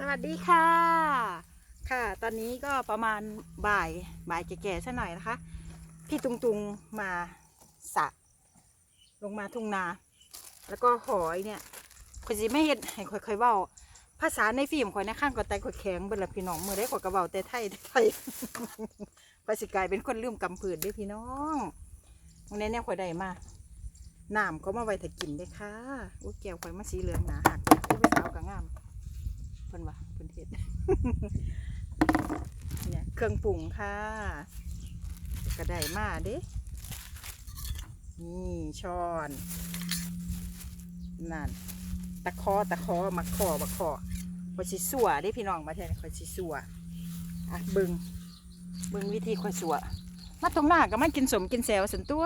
สวัสดีค่ะ ค่ะ ตอนนี้ก็ประมาณบ่ายบ่ายแก่ๆซะหน่อยนะคะ พี่ตุงตุงมาสะ ลงมาทุ่งนา แล้วก็หอยเนี่ยข่อยสิไม่เห็นให้ข่อยค่อยเว้าภาษาในฟิล์มข่อยในข้างก็แต่ข่อยแข็งเบิ่ละพี่น้องมือได้ข่อยกระเบาแต่ไทยแต่ไทยข่อยสิกลายเป็นคนลืมกำผืดด้วยพี่น้องวันนี้เนี่ยข่อยได้มาน้ำเขามาไว้ถ้ากินได้ค่ะอุ้ยแก้วข่อยมาสีเหลืองหนาหักอุ้ยไปสาวกับงาม เพิ่นว่าเพิ่นเฮ็ดเนี่ยเครื่องปรุงค่ะกระไดมาเด้นี่ช้อนนั่นตะคอตะคอมักคอบักคอข่อยสิสัวเด้พี่น้องมาแทนข่อยสิสัวอะเบึงเบึงวิธีข่อยสัวมาตรงหน้าก็มากินสมกินแซวสันตัว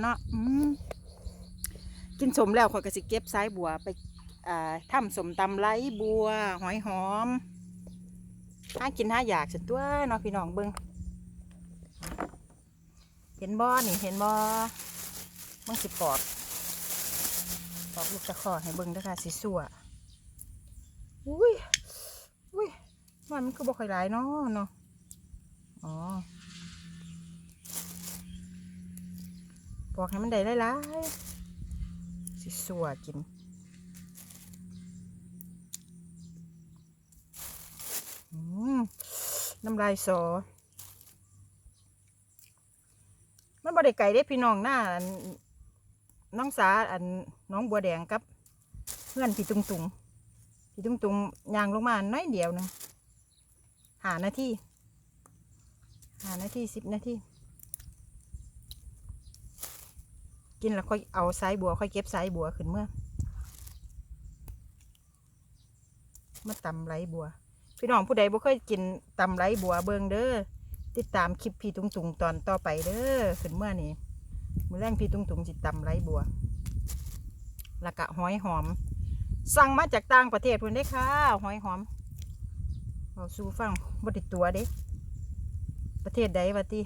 เนาะอืมกินสมแล้วข่อยก็สิเก็บสายบัวไป อ่าทำสมตำไร้บัว หอยหอมห้ากินห้าอยากฉันตัวเน้องพี่น้องเบิงเห็นบ่นี่เห็นบ่มึงสิปอกปอกลูกตะขอให้เบิ้งด้วยค่ะสิสัวอุ้ยอุ้ยมันมันคือบ่ค่อยหลายเนาะเนาะอ๋อปอกให้มันได้หลายๆสิสัวกิน อืม น้ำลายสอ มันบ่ได้ไก่ได้พี่น้องหน้าอันน้องสาอันน้องบัวแดงกับ เพื่อนพี่ตุงตุงพี่ตุงตุงยางลงมาน้อยเดียวหนึงหานาทีหานาทีสิบนาทีกินแล้วค่อยเอาสายบัวค่อยเก็บสายบัวขึ้นเมื่อมาตำไรบัว พี่น้องผู้ใดบ่เคยกินตำไรบัวเบิงเด้อติดตามคลิปพี่ตุงตุงตอนต่อไปเด้อขึ้นเมื่อนี้มื้อแรงพี่ตุงตุงสิตำไรบัวแล้วก็หอยหอม สั่งมาจากต่างประเทศเพิ่นได้อค่ะหอยหอมเอาสู่ฟังบ่ติดตัวเด้ ประเทศใดวะติ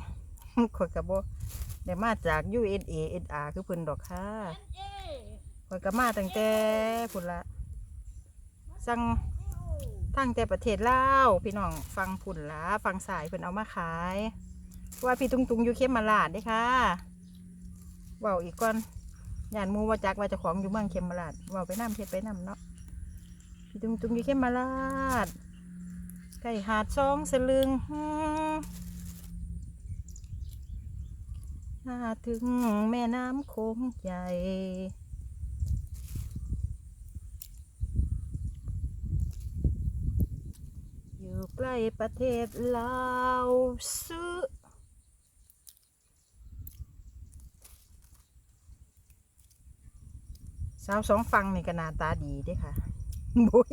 ข่อยก็บ่ได้มาจาก USA SR คือเพิ่นดอกค่ะข่อยก็มาตั้งแต่พุ่นละสั่ง ทั้งแต่ประเทศลาวพี่น้องฟังผุ่นละฟังสายเพิ่นเอามาขายว่าพี่ตุงตุงอยู่เข้มมาลาดด้ค่ะเว้าอีกก่อนย่านมูว่าจักว่าจะของอยู่เมืองเข้มมาลาดเว้าไปน้ำเพชรไปน้ำเนาะพี่ตุงตุงอยู่เข้มมาลาดไก่หาดซองสลึงฮึ่มาถึงแม่น้ำโขงใหญ่ อยู่ ใกล้ประเทศลาวซื้อสาวสองฟังนี่ก็นาตาดีด้ค่ะบุย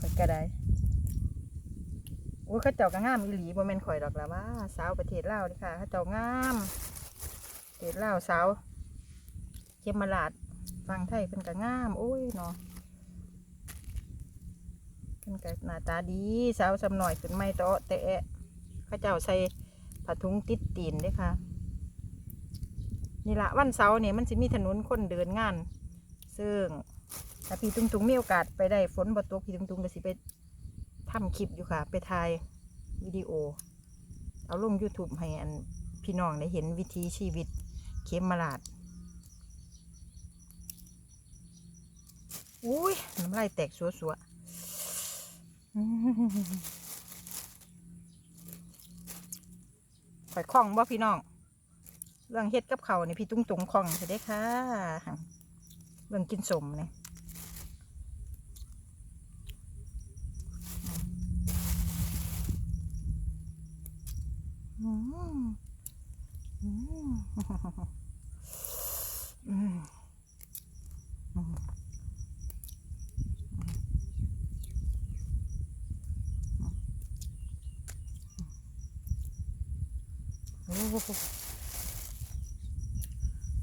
ข่อยก็ได้โอ้ข้าเจ้าก็งามอีหลีบ่แม่นข่อยดอกละว่าสาวประเทศลาวเด้อค่ะเข้าเจ้างามประเทศลาวสาวเขมราชฟังไทยเพิ่นก็งาม โอ้ยเนาะ พิ่นก็หน้าตาดีสาวสำหน่อยเป็นไม้โตะแตะข้าเจ้าใส่ผ้าถุงติดตีนเด้ค่ะ นี่ละวันเสาร์เนี่ยมันจะมีถนนคนเดินงาน ซึ่งถ้าพี่ตุงตุงมีโอกาสไปได้ฝนบ่ตกพี่ตุงตุงก็สิไปทำคลิปอยู่ค่ะ ไปถ่ายวิดีโอ เอาลง YouTube ให้อันพี่น้องได้เห็นวิถีชีวิตเขมราดอุ้ยน้ำลายแตกสัวๆ ข่อยคล่องบ่พี่น้อง เรื่องเฮ็ดกับเขาวนี่พี่ตุ้งตุงคล่องใช่ได้ค่ะ เรื่องกินสมเนี่ยอื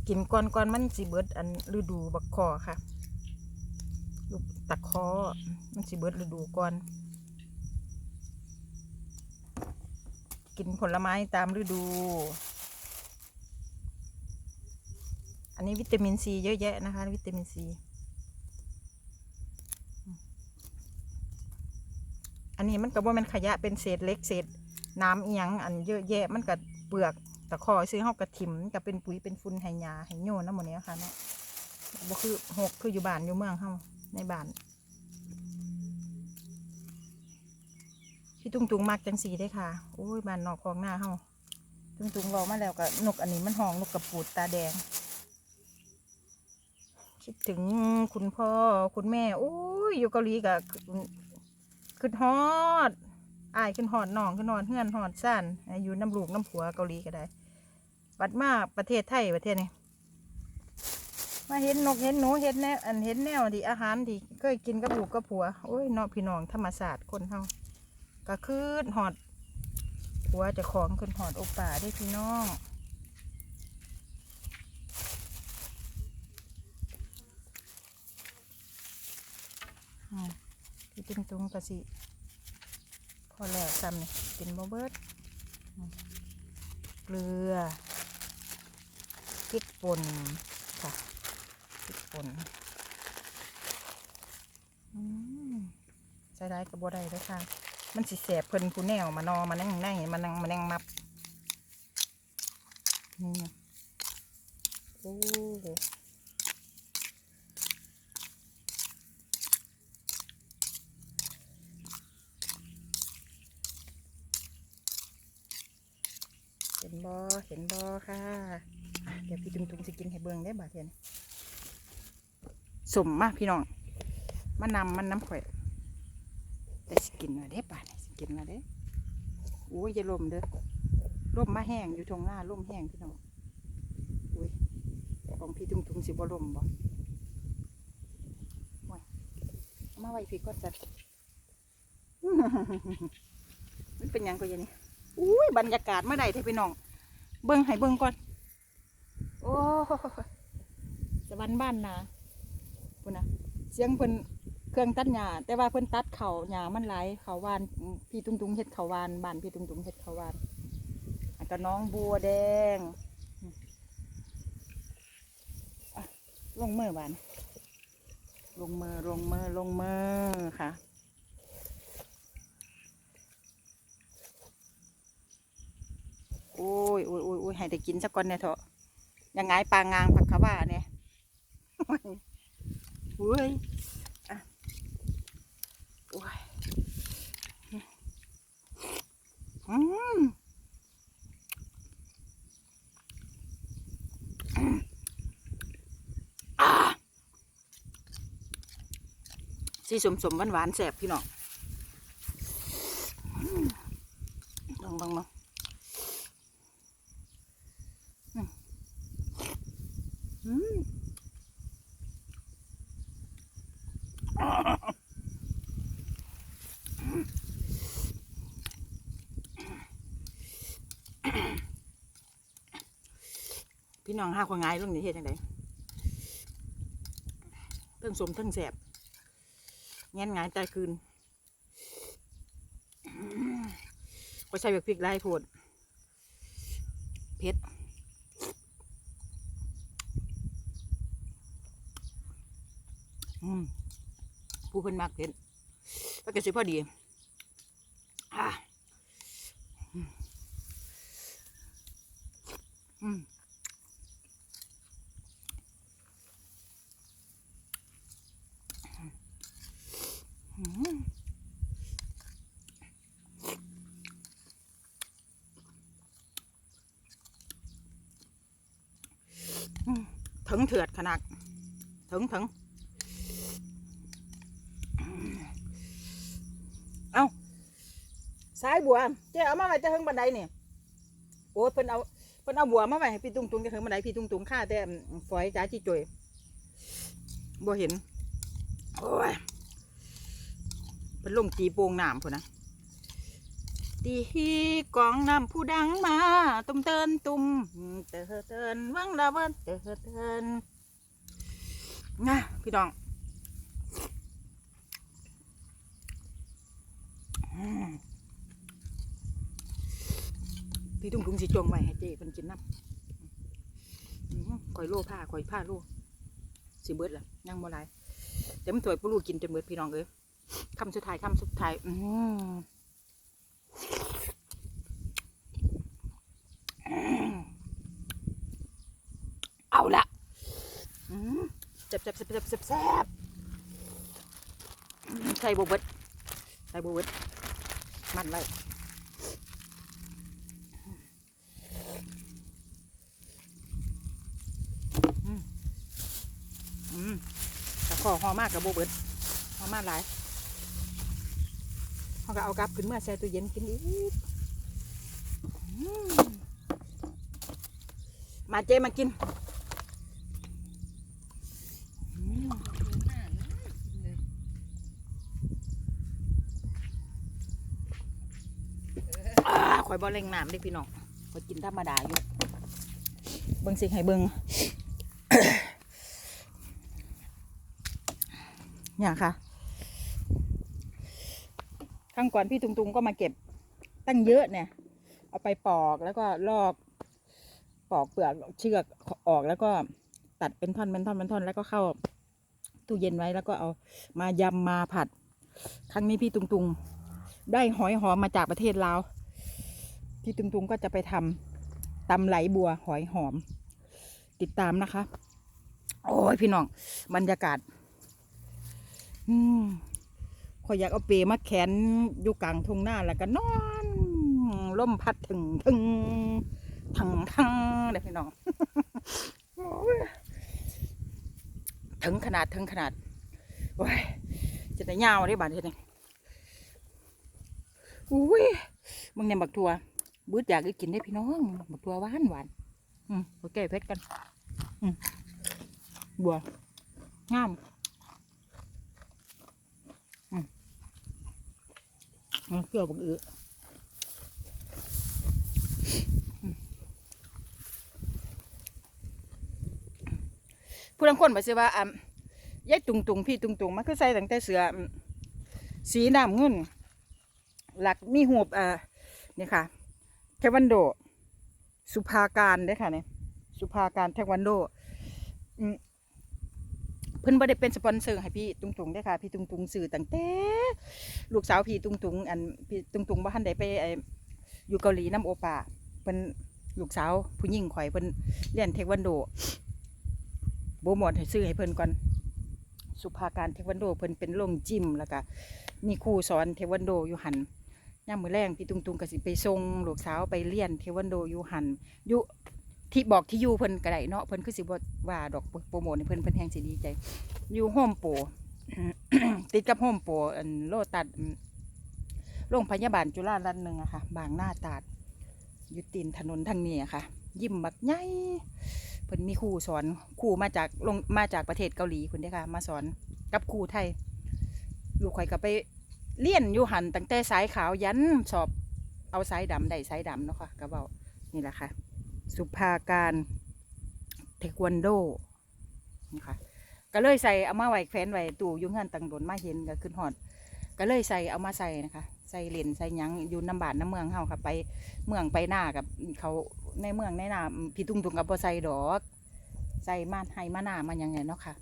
กินก่อนก่อนมันสิเบิดอันฤดูบักคอค่ะลูกตะคอมันสิเบิดฤดูก่อน กินผลไม้ตามฤดู อันนี้วิตามินซีเยอะแยะนะคะ วิตามินซี อันนี้มันก็บ่เป็นขยะเป็นเศษเล็กเศษน้ำเอียงอันเยอะแยะมันก็ เปลือกตะขอซื้อเฮากระถิ่มมันก็เป็นปุ๋ยเป็นฝุ่นให้หญ้าให้โยนนำหมดเนี้ยค่ะเนาะบ่คือหกคืออยู่บ้านอยู่เมืองเฮาในบ้านพี่ตุ้งตุงมักจังสีได้ค่ะโอ้ยบ้านนอกคลองหน้าเฮาตุ้งตุงรอมาแล้วก็นกอันนี้มันห้องนกกระปูดตาแดง คิดถึงคุณพ่อคุณแม่โอ้ยอยู่เกาหลีก็ขึ้นฮอด อายขึ้นฮอดน้องขึ้นฮอดเฮือนฮอดซ่านอยู่น้ำลูกน้ำผัวเกาหลีก็ได้บัดมาประเทศไทยประเทศนี้มาเห็นนกเห็นหนูเห็นแนวอันเห็นแนวดีอาหารดีเคยกินกับลูกกับผัวโอ้ยนาะพี่น้องธรรมศาสตร์คนเฮาก็ขึ้นหอดหัวจะของขึ้นหอดโอป่าได้พี่น้องพี่ตุ้งตุงกะสิ พอแล้วซ้ำนี่กินบ่เบิดอืมเกลือพริกป่นค่ะพริกป่นใส่ได้กับบัวได้เลยค่ะ มันสิแสบเพิ่นผู้แนวมานอมานั่งนั่งมานั่งมานั่งมับนี่โอ้เห็นบอ เห็นบอค่ะ เดี๋ยวพี่ตุ้งตุ้งจะกินให้เบิ่งได้บาดเทียนสมมากพี่น้องมานำมันน้ำข่อย แต่สกินมาได้ป่านสิกินมาได้โอ้ยอย่าลมเด้อลมมาแห้งอยู่ตรงหน้าลมแห้งพี่น้องอุ้ยของพี่ตุงตุงสิบ่ลมบ่โอ้ยเอามาไว้พี่ก็จะมันเป็นยังก็ยังนี้อุ้ยบรรยากาศเมื่อใดเด้พี่น้อง เบิ่งให้เบิ่งก่อน โอ้สวรรค์บ้านนาพุ่นนะเสียงเพิ่นเครื่องตัดหญ้าแต่ว่าเพิ่นตัดเขาหญ้ามันหลายเขาวานอืมพี่ตุงตุงเฮ็ดเขาวานบ้านพี่ตุงตุงเฮ็ดเขาวานอันก็น้องบัวแดงอืมอะลงมือบานลงมือลงมือลงมือค่ะ โอ้ยโอ้ยโอ้ยให้ได้กินสักก่อนเนี่ยเถอะยังไงปลางางผักขว่าเนี่ยโอ้ยโอ้ยอืมอ่าสีสมสมหวานหวานๆแสบพี่น้องอืมลองบังมาอืมอืม พี่น้องห้าคนง่ายเรื่องนี้เฮ็ดยังไงเทั้งสมเทั้งแสบแง่นง่ายใจคืนก็ใช้แบบพริกไล่โพดเผ็ดอืมผู้เพิ่นมักเผ็ดแล้วก็สิพอดีอ่าอืมอืม อืมอืม ถึงเถือดขนาดถึงถึงเอาสายบัวเจ๊เอามาไว้จะถึงบันไดเนี่ยโอ้เพิ่นเอาเพิ่นเอาบัวมาไว้ให้พี่ตุ้งตุงจะถึงบันไดพี่ตุ้งตุงข้าแต่ฝอยจ้าจีจุยบัวเห็นโอ้ย เป็นลงตีโป่งน้ำพุ่นนะตีกองน้ำผู้ดังมา ตุ้มเตินตุ้มเตินเตินวังละเวันเตินเตินนะพี่น้องพี่ตุ้งตุ้งสิจงไว้ให้เจ๊เป็นกินน้ำอืมข่อยโล่ผ้าข่อยผ้าโล่สิเบิดล่ะยังบ่หลายเต็มถ้วยปูรูกินจนเบิดพี่น้องเอ้ย คำสุดท้ายคำสุดท้าย อืมเอาละอืมเจ็บเจ็บเจ็บเจ็บเจ็บแซ่บใส่โบเบิดใส่โบเบิดมันไว้อืมอืมแต่ขอหอมากกับโบเบิดหอมมากหลาย เขาก็เอากลับขึ้นมาแช่ตู้เย็นกินอีกมาเจมากินข่อยบ่เล่งน้ำเด็กพี่น้องข่อยกินธรรมดาอยู่ เบิ่งสิให้เบิ่งเนี่ยค่ะ ครั้งก่อนพี่ตุงตุงก็มาเก็บตั้งเยอะเนี่ย เอาไปปอกแล้วก็ลอกปอกเปลือกเชือกออกแล้วก็ตัดเป็นท่อนเป็นท่อนเป็นท่อนแล้วก็เข้าตู้เย็นไว้แล้วก็เอามายำมาผัด ครั้งนี้พี่ตุงตุงได้หอยหอมมาจากประเทศลาวพี่ตุงตุงก็จะไปทำตำไหลบัวหอยหอม ติดตามนะคะ โอ้ยพี่น้องบรรยากาศ อืม ข่อยอยากเอาเปรมาแขนอยู่กลางทุ่งหน้าแล้วก็นอนล่มพัดถึงถึงทังทังเด็กพี่น้องถึงขนาดถึงขนาดโอ้ยจะได้ยาวได้บาดเจ็บอุ้ยมึงเนี่ยบักทัวบืดอยากกินได้พี่น้องบักทัวหวานหวานอืมโอเคเพชรกัน อืมบัวงามอืม เอาเกลือบักอืออืมผู้ลังคนบอกสิว่าอะยายตุงตุงพี่ตุงตุงมันคือใส่ตั้งแต่เสืออืมสีน้ำเงิน หลักมีหูบเอ่อนี่ค่ะเทควันโด สุภาการเด้ค่ะเนี่ยสุภาการเทควันโดอืม เพิ่นบ่ได้เป็นสปอนเซอร์ให้พี่ตุงตุงเด้ค่ะ พี่ตุงตุงสื่อตั้งแต่ลูกสาวพี่ตุงตุงอันพี่ตุงตุงบ่ทันได้ไปไอ้อยู่เกาหลีน้ำโอปาเพิ่นลูกสาวผู้หญิงข่อยเพิ่นเรียนเทควันโดโบหมดให้ซื้อให้เพิ่นก่อนสุภาการเทควันโดเพิ่นเป็นโรงจิมแล้วก็มีครูสอนเทควันโดอยู่หันย่ามมือแรงพี่ตุงตุงก็สิไปส่งลูกสาวไปเรียนเทควันโดอยู่หันอยู่ ที่บอกที่อยู่เพิ่นก็ได้เนาะเพิ่นคือสิบ่ว่าดอกโปรโมทให้เพิ่นเพิ่นแฮงสิดีใจ อยู่โฮมโปรติดกับโฮมโปรอันโลตัดโรงพยาบาลจุฬาลันหนึ่งอะค่ะ บางหน้าตาดอยู่ตีนถนนทางนี้อะค่ะ ยิ้มบักใหญ่เพิ่นมีครูสอนครูมาจากลงมาจากประเทศเกาหลีคุณเด้ค่ะ มาสอนกับครูไทยลูกข่อยก็ไปเลี้ยนอยู่หันตั้งแต่สายขาวยันสอบเอาสายดำได้สายดำเนาะค่ะก็เบานี่แหละค่ะ สุภาการเทควันโดนี่ค่ะก็เลยใส่เอามาไว้แขวนไว้ตู้ยุ่งเงินตังโดนมาเห็นก็ขึ้นหอด ก็เลยใส่เอามาใส่นะคะ ใส่เหรียญใส่ยังอยู่น้ำบานน้ำเมืองเฮาค่ะ ไปเมืองไปหน้ากับเขาในเมืองในหน้าพี่ตุ้งตุงกับบ่ใส่ดอกใส่มาให้มาหน้ามันยังไงเนาะค่ะ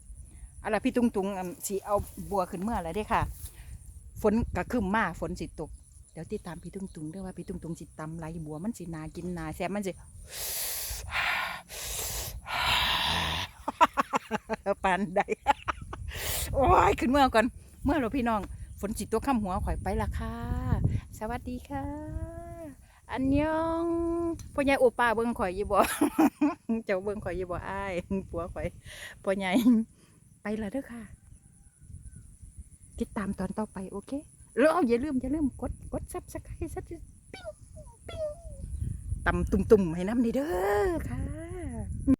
อาล่ะพี่ตุงตุงสีเอาบัวขึ้นเมื่อไรได้ค่ะ ฝนกระคึมมาฝนสิตก เดี๋ยวติดตามพี่ตุงตุงด้อว่าพี่ตุงตุงสิตตำไรบัวมันสินากินนาแซ่บมันสิปานใดโอ้ยขึ้นเมื่อก่อน เมื่อเราพี่น้อง ฝนสิตตัวข้ามหัวข่อยไปละค่ะ สวัสดีค่ะ อันยองพ่อใหญ่โอป้าเบิ่งข่อยยู่บ่เจ้าเบิ่งข่อยยู่บ่อ้ายผัวข่อยพ่อใหญ่ไปละเด้อค่ะ ติดตามตอนต่อไปโอเค แล้วอาอย่าลืมอย่าลืมกดกดซับสไครต์ซับปิ้งปิ้งตำตุ่มๆให้น้ำนี่เด้อค่ะ